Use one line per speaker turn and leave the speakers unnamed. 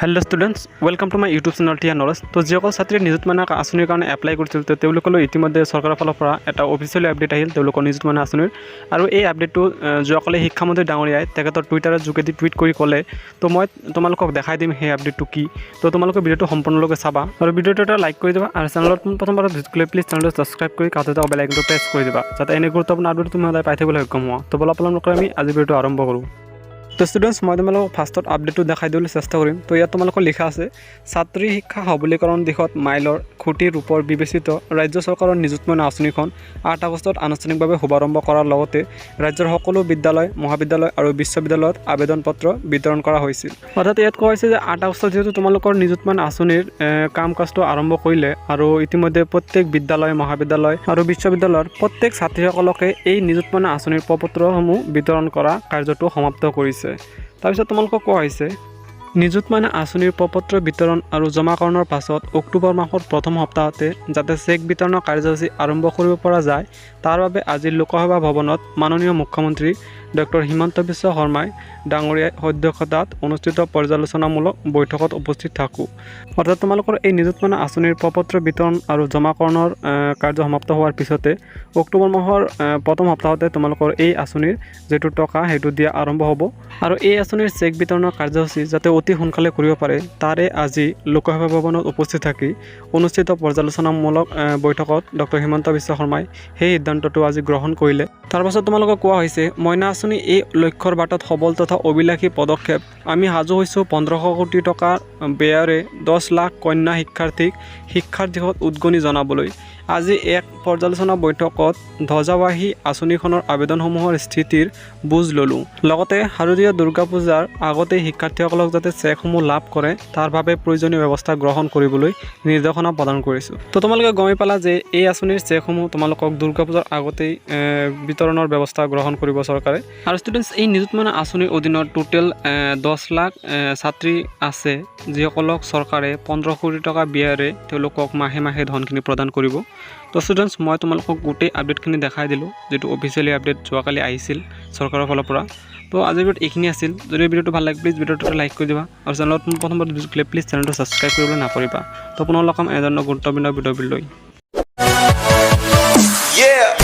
Hello' students welcome to my YouTube channel Tiya knowledge তো যিসকল ছাত্ৰীয়ে নিযুত মানে আঁচনিৰ কাৰণে এপ্লাই কৰিছিল, তো তেওঁলোকলৈ ইতিমধ্যে চৰকাৰৰ ফালৰ পৰা এটা অফিচিয়েল আপডেট আহিল, তেওঁলোকৰ নিযুত মানে আঁচনিৰ। আৰু এই আপডেটটো যোৱাকালি শিক্ষামন্ত্ৰী ডাঙৰীয়াই তেখেতৰ টুইটাৰৰ যোগেদি টুইট কৰি ক'লে, তো মই তোমালোকক দেখাই দিম সেই আপডেটটো কি? তো তোমালোকে ভিডিঅ'টো সম্পূৰ্ণলৈকে চাবা। আৰু ভিডিঅ'টো এটা লাইক কৰি দিবা আৰু চেনেলত প্ৰথমবাৰ ভিজিট কৰিলে প্লিজ চেনেলটো ছাবস্ক্ৰাইব কৰি কাষতে থকা বেল আইকনটো প্ৰেছ কৰি দিবা, যাতে এনে গুৰুত্বপূৰ্ণ আপডেট তুমি সদায় পাই থাকিবলৈ সক্ষম হোৱা। তো বলা পলম নকৰি আমি আজি ভিডিঅ'টো আৰম্ভ কৰোঁ। তো ষ্টুডেণ্টছ মই তোমালোকক ফাৰ্ষ্টত আপডেটটো দেখাই দিবলৈ চেষ্টা কৰিম। তো ইয়াত তোমালোকৰ লিখা আছে, ছাত্ৰী শিক্ষা সবলীকৰণ দিশত মাইলৰ খুঁটিৰ ৰূপৰ বিবেচিত ৰাজ্য চৰকাৰৰ নিযুতমনা আঁচনিখন আঠ আগষ্টত আনুষ্ঠানিকভাৱে শুভাৰম্ভ কৰাৰ লগতে ৰাজ্যৰ সকলো বিদ্যালয়, মহাবিদ্যালয় আৰু বিশ্ববিদ্যালয়ত আবেদন পত্ৰ বিতৰণ কৰা হৈছিল। অৰ্থাৎ ইয়াত কোৱা হৈছে যে আঠ আগষ্টত যিহেতু তোমালোকৰ নিযুতমান আঁচনিৰ কাম কাজটো আৰম্ভ কৰিলে আৰু ইতিমধ্যে প্ৰত্যেক বিদ্যালয়, মহাবিদ্যালয় আৰু বিশ্ববিদ্যালয়ৰ প্ৰত্যেক ছাত্ৰীসকলকে এই নিযুতমানা আঁচনিৰ প্ৰপত্ৰসমূহ বিতৰণ কৰা কাৰ্যটো সমাপ্ত কৰিছে। তাৰপিছত তোমালোকক কোৱা হৈছে নিযুতমানা আঁচনিৰ প্ৰপত্ৰ বিতৰণ আৰু জমাকৰণৰ পাছত অক্টোবৰ মাহৰ প্ৰথম সপ্তাহতে যাতে চেক বিতৰণৰ কাৰ্যসূচী আৰম্ভ কৰিব পৰা যায়, তাৰ বাবে আজি লোকসভা ভৱনত মাননীয় মুখ্যমন্ত্ৰী ডক্টৰ হিমন্ত বিশ্ব শৰ্মাই ডাঙৰীয়াই অধ্যক্ষতাত অনুষ্ঠিত পৰ্যালোচনামূলক বৈঠকত উপস্থিত থাকোঁ। অৰ্থাৎ তোমালোকৰ এই নিযুতমানা আঁচনিৰ প্ৰপত্ৰ বিতৰণ আৰু জমাকৰণৰ কাৰ্য সমাপ্ত হোৱাৰ পিছতে অক্টোবৰ মাহৰ প্ৰথম সপ্তাহতে তোমালোকৰ এই আঁচনিৰ যিটো টকা, সেইটো দিয়া আৰম্ভ হ'ব। আৰু এই আঁচনিৰ চেক বিতৰণৰ কাৰ্যসূচী যাতে অতি সোনকালে কৰিব পাৰে। তাৰে আজি লোকসভা ভৱনত উপস্থিত থাকি অনুষ্ঠিত পৰ্যালোচনামূলক বৈঠকত ডক্টৰ হিমন্ত বিশ্ব শৰ্মাই সেই সিদ্ধান্তটো আজি গ্ৰহণ কৰিলে। তাৰ পাছত তোমালোকক কোৱা হৈছে, মইনা আঁচনি এই লক্ষ্যৰ বাটত সবল তথা অবিলাসী পদক্ষেপ। আমি সাজু হৈছোঁ পোন্ধৰশ কোটি টকাৰ ব্যয়েৰে দহ লাখ কন্যা শিক্ষাৰ্থীক শিক্ষাৰ দিশত উদগনি জনাবলৈ। আজি এক পৰ্যালোচনা বৈঠকত ধ্বজাবাহী আঁচনিখনৰ আবেদনসমূহৰ স্থিতিৰ বুজ ল'লোঁ। লগতে শাৰদীয় দুৰ্গা পূজাৰ আগতেই শিক্ষাৰ্থীসকলক যাতে চেকসমূহ লাভ কৰে, তাৰ বাবে প্ৰয়োজনীয় ব্যৱস্থা গ্ৰহণ কৰিবলৈ নিৰ্দেশনা প্ৰদান কৰিছোঁ। তো তোমালোকে গমেই পালা যে এই আঁচনিৰ চেকসমূহ তোমালোকক দুৰ্গা পূজাৰ আগতেই বিতৰণৰ ব্যৱস্থা গ্ৰহণ কৰিব চৰকাৰে। আৰু ষ্টুডেণ্টছ এই নিযুতমানা আঁচনিৰ অধীনত টোটেল দহ লাখ ছাত্ৰী আছে, যিসকলক চৰকাৰে পোন্ধৰ কোটি টকা ব্যয়েৰে তেওঁলোকক মাহে মাহে ধনখিনি প্ৰদান কৰিব। তো ষ্টুডেণ্টছ মই তোমালোকক গোটেই আপডেটখিনি দেখাই দিলোঁ, যিটো অফিচিয়েলি আপডেট যোৱাকালি আহিছিল চৰকাৰৰ ফালৰ পৰা। তো আজিৰ ভিডিঅ'ত এইখিনি আছিল। যদি ভিডিঅ'টো ভালো লাগে প্লিজ ভিডিঅ'টো লাইক কৰি দিবা আৰু চেনেলত প্ৰথমবাৰ কৰিলে প্লিজ চেনেলটো ছাবস্ক্ৰাইব কৰিবলৈ নাপাহৰিবা। তো পুনৰ লগ পাম এজনৰ গুৰুত্বপূৰ্ণ ভিডিঅ' লৈ।
Yeah.